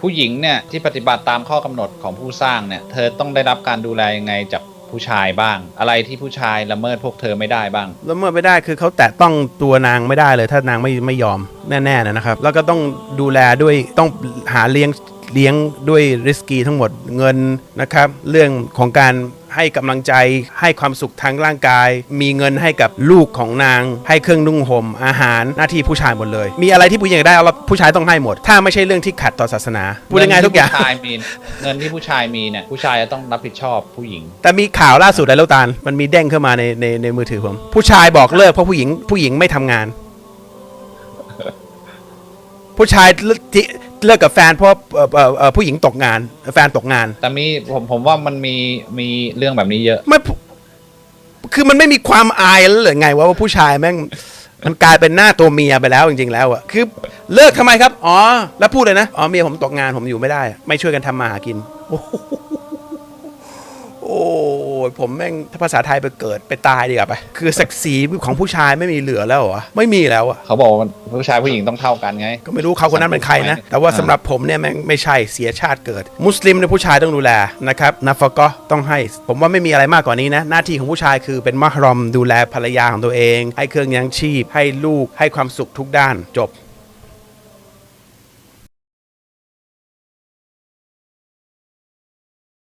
ผู้หญิงเนี่ยที่ปฏิบัติตามข้อกำหนดของผู้สร้างเนี่ยเธอต้องได้รับการดูแลยังไงจากผู้ชายบ้าง อะไรที่ผู้ชายละเมิดพวกเธอไม่ได้บ้างละเมิดไม่ได้คือเขาแตะต้องตัวนางไม่ได้เลย ถ้านางไม่ไม่ยอมแน่ๆนะครับ แล้วก็ต้องดูแลด้วยต้องหาเลี้ยง เลี้ยงด้วยริสกีทั้งหมดเงินนะครับเรื่องของการให้กำลังใจให้ความสุขทางร่างกาย มีเงินให้กับลูกของนาง ให้เครื่องนุ่งห่มอาหารหน้าที่ผู้ชายหมดเลย มีอะไรที่ผู้หญิงอยากได้เอาละผู้ชายต้องให้หมด ถ้าไม่ใช่เรื่องที่ขัดต่อศาสนาพูดง่ายๆทุกอย่างเงินที่ผู้ชายมีเงินที่ผู้ชายมีเนี่ยผู้ชายจะต้องรับผิดชอบผู้หญิง แต่มีข่าวล่าสุดอะไรลูกตาลมันมีเด้งเข้ามาในในในมือถือผมผู้ชายบอกเลิกเพราะผู้หญิงผู้หญิงไม่ทำงาน ผู้ชายเลิกที่เลิกกับแฟนเพราะเอ่อเอ่อเอ่อผู้หญิงตกงาน แฟนตกงาน แต่มีผมผมว่ามันมีมีเรื่องแบบนี้เยอะ ไม่คือมันไม่มีความอายแล้วหรือไงว่าว่าผู้ชายแม่ง มันกลายเป็นหน้าตัวเมียไปแล้วจริงๆแล้วอะคือเลิกทำไมครับ อ๋อ แล้วพูดเลยนะ อ๋อเมียผมตกงานผมอยู่ไม่ได้ไม่ช่วยกันทำมาหากิน โอ้โหโอ้ ยผมแม่งถ้าภาษาไทยไปเกิดไปตายดีกว่าไป คือศักดิ์ศรีของผู้ชายไม่มีเหลือแล้วเหรอไม่มีแล้วอะเขาบอกว่าผู้ชายผู้หญิงต้องเท่ากันไง ก็ไม่รู้เขาคนนั้นเป็นใครนะ แต่ว่าสำหรับผมเนี่ยแม่งไม่ใช่เสียชาติเกิด มุสลิมเนี่ยผู้ชายต้องดูแลนะครับนัฟก็ต้องให้ ผมว่าไม่มีอะไรมากกว่านี้นะ หน้าที่ของผู้ชายคือเป็นมหรอมดูแลภรรยาของตัวเอง ให้เครื่องยังชีพ ให้ลูกให้ความสุขทุกด้านจบ